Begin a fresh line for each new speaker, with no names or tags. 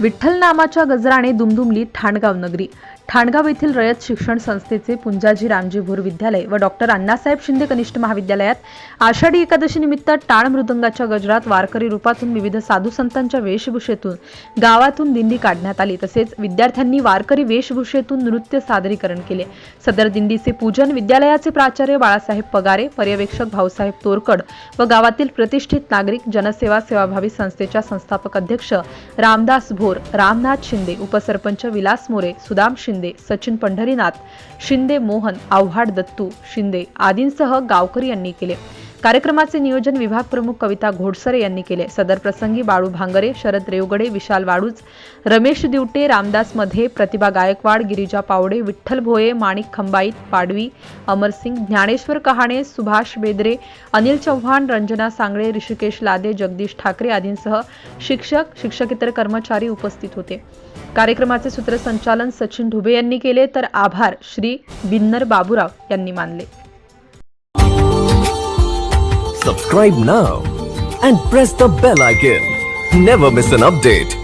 विठ्ठल नामाच्या गजराने दुमदुमली ठाणगाव नगरी. ठाणगाव येथील रयत शिक्षण संस्थेचे पुंजाजी रामजी भोर विद्यालय व डॉक्टर अण्णासाहेब शिंदे कनिष्ठ महाविद्यालयात आषाढी एकादशी निमित्त टाळ मृदंगाच्या गजरात वारकरी रूपातून विविध साधू संतांच्या वेशभूषेतून गावातून दिंडी काढण्यात आली. तसेच विद्यार्थ्यांनी वारकरी वेशभूषेतून नृत्य सादरीकरण केले. सदर दिंडीचे पूजन विद्यालयाचे प्राचार्य बाळासाहेब पगारे पर्यवेक्षक भाऊसाहेब तोरकड व गावातील प्रतिष्ठित नागरिक जनसेवा सेवाभावी संस्थेच्या संस्थापक अध्यक्ष रामदास भोर रामनाथ शिंदे उपसरपंच विलास मोरे सुदाम शिंदे सचिन पंढरीनाथ शिंदे मोहन आव्हाड दत्तू शिंदे आदींसह गावकरी यांनी केले. कार्यक्रमाचे नियोजन विभाग प्रमुख कविता घोडसरे यांनी केले. सदर प्रसंगी बाळू भांगरे शरद रेवगडे विशाल वाडूज रमेश दिवटे रामदासमध्ये प्रतिभा गायकवाड गिरिजा पावडे विठ्ठल भोये माणिक खंबाईत पाडवी अमरसिंग ज्ञानेश्वर कहाणे सुभाष बेदरे अनिल चव्हाण रंजना सांगळे ऋषिकेश लादे जगदीश ठाकरे आदींसह शिक्षक शिक्षकेतर कर्मचारी उपस्थित होते. कार्यक्रमाचे सूत्रसंचालन सचिन ढुबे यांनी केले तर आभार श्री बिन्नर बाबुराव यांनी मानले.
Subscribe now and press the bell icon never miss an update